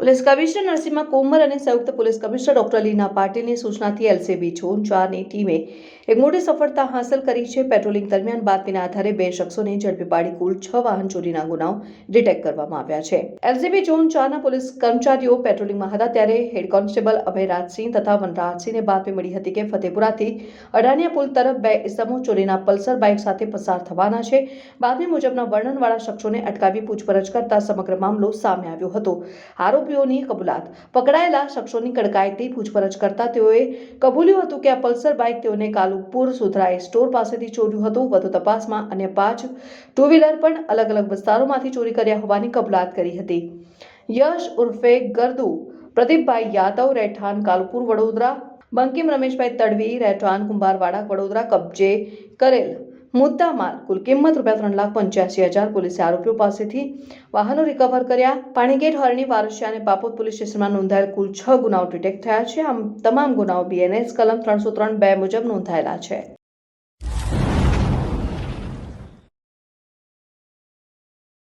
Police commissioner Narsinh Komar અને સંયુક્ત police commissioner doctor Leena પાટીલની સૂચનાથી એલસીબી ઝોન ચારની ટીમે એક મોટી સફળતા હાંસલ કરી છે. પેટ્રોલિંગ દરમિયાન બાતમીના આધારે બે શખ્સોને ઝડપી પાડી કુલ છ વાહન ચોરીના ગુનાઓ ડિટેક્ટ કરવામાં આવ્યા છે. એલસીબી ઝોન ચારના પોલીસ કર્મચારીઓ પેટ્રોલિંગમાં હતા ત્યારે હેડ કોન્સ્ટેબલ અભયરાજસિંહ તથા વનરાજસિંહને બાતમી મળી હતી કે ફતેપુરાથી અડાનિયા પુલ તરફ બે ઇસમો ચોરીના પલ્સર બાઇક સાથે પસાર થવાના છે. બાતમી મુજબના વર્ણનવાળા શખ્સોને અટકાવી પૂછપરછ કરતા સમગ્ર મામલો સામે આવ્યો હતો. આરોપીઓની કબૂલાત. પકડાયેલા શખ્સોની કડકાઈથી પૂછપરછ કરતા તેઓએ કબૂલ્યું હતું કે આ પલ્સર બાઇક તેઓને કાલુપુર સુધરાઈ સ્ટોર પાસેથી ચોર્યું હતું. વધુ તપાસમાં અન્ય પાંચ ટુ વ્હીલર પણ અલગ અલગ વિસ્તારોમાંથી ચોરી કર્યા હોવાની કબૂલાત કરી હતી. યશ ઉર્ફે ગરદુ, પ્રદીપભાઈ યાદવ રહેઠાણ કાલુપુર, વડોદરા. બંકિમ રમેશભાઈ તડવી રહેઠાણ, કુંભારવાડા, વડોદરા, કબજે કરેલ. મુદ્દા માલ કુલ કિંમત રૂપિયા ત્રણ લાખ પંચ્યાસી હજાર પોલીસે આરોપીઓ પાસેથી વાહનો રિકવર કર્યા. પાણીગેટ હરણી વારસિયા અને બાપોદ પોલીસ સ્ટેશનમાં નોંધાયેલ કુલ છ ગુનાઓ ડિટેક્ટ થયા છે. આમ તમામ ગુનાઓ બીએનએસ કલમ ત્રણસો ત્રણ બે મુજબ નોંધાયેલા છે.